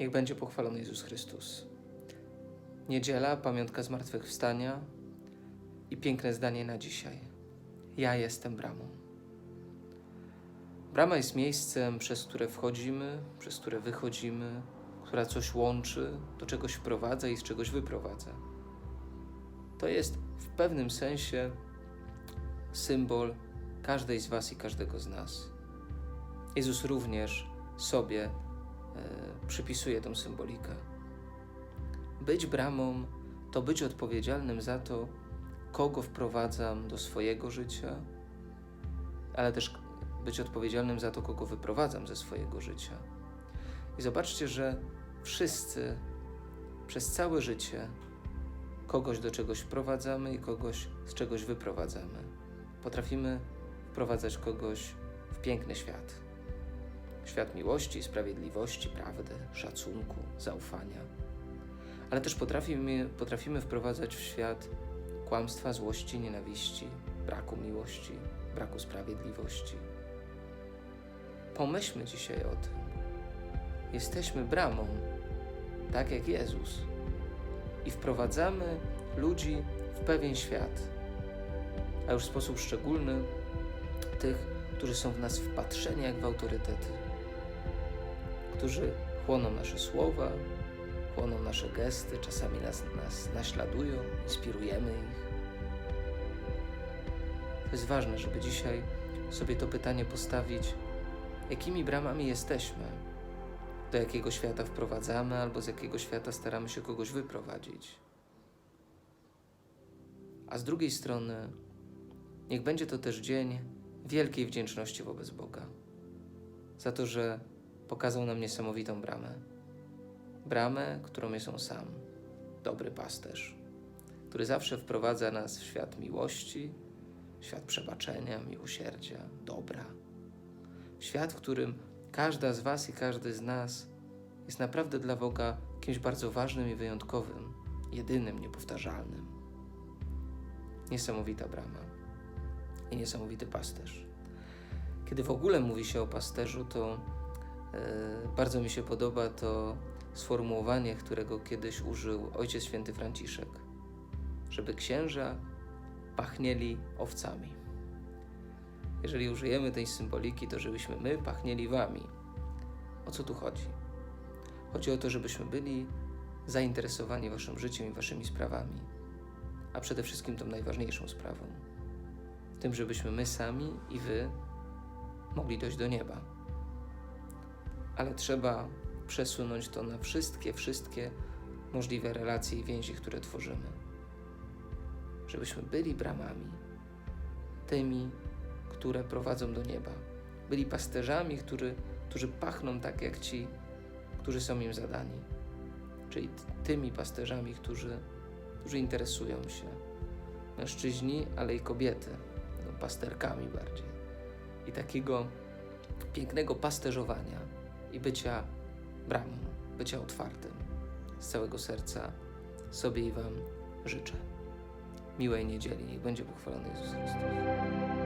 Niech będzie pochwalony Jezus Chrystus. Niedziela, pamiątka zmartwychwstania i piękne zdanie na dzisiaj. Ja jestem bramą. Brama jest miejscem, przez które wchodzimy, przez które wychodzimy, która coś łączy, do czegoś wprowadza i z czegoś wyprowadza. To jest w pewnym sensie symbol każdej z Was i każdego z nas. Jezus również sobie przypisuje tą symbolikę. Być bramą to być odpowiedzialnym za to, kogo wprowadzam do swojego życia, ale też być odpowiedzialnym za to, kogo wyprowadzam ze swojego życia. I zobaczcie, że wszyscy przez całe życie kogoś do czegoś wprowadzamy i kogoś z czegoś wyprowadzamy. Potrafimy wprowadzać kogoś w piękny świat. Świat miłości, sprawiedliwości, prawdy, szacunku, zaufania. Ale też potrafimy, potrafimy wprowadzać w świat kłamstwa, złości, nienawiści, braku miłości, braku sprawiedliwości. Pomyślmy dzisiaj o tym. Jesteśmy bramą, tak jak Jezus, i wprowadzamy ludzi w pewien świat, a już w sposób szczególny tych, którzy są w nas wpatrzeni jak w autorytety, którzy chłoną nasze słowa, chłoną nasze gesty, czasami nas, nas naśladują, inspirujemy ich. To jest ważne, żeby dzisiaj sobie to pytanie postawić, jakimi bramami jesteśmy, do jakiego świata wprowadzamy, albo z jakiego świata staramy się kogoś wyprowadzić. A z drugiej strony, niech będzie to też dzień wielkiej wdzięczności wobec Boga za to, że pokazał nam niesamowitą bramę. Bramę, którą jest On sam, dobry pasterz, który zawsze wprowadza nas w świat miłości, świat przebaczenia, miłosierdzia, dobra. Świat, w którym każda z Was i każdy z nas jest naprawdę dla Boga kimś bardzo ważnym i wyjątkowym, jedynym, niepowtarzalnym. Niesamowita brama i niesamowity pasterz. Kiedy w ogóle mówi się o pasterzu, to bardzo mi się podoba to sformułowanie, którego kiedyś użył Ojciec Święty Franciszek, żeby księża pachnieli owcami. Jeżeli użyjemy tej symboliki, to żebyśmy my pachnieli wami. O co tu chodzi? Chodzi o to, żebyśmy byli zainteresowani waszym życiem i waszymi sprawami, a przede wszystkim tą najważniejszą sprawą tym, żebyśmy my sami i wy mogli dojść do nieba. Ale trzeba przesunąć to na wszystkie, wszystkie możliwe relacje i więzi, które tworzymy. Żebyśmy byli bramami, tymi, które prowadzą do nieba. Byli pasterzami, który, którzy pachną tak jak ci, którzy są im zadani. Czyli tymi pasterzami, którzy, którzy interesują się. Mężczyźni, ale i kobiety no, pasterkami bardziej. I takiego pięknego pasterzowania i bycia bramą, bycia otwartym. Z całego serca sobie i Wam życzę. Miłej niedzieli, niech będzie pochwalony Jezus Chrystus.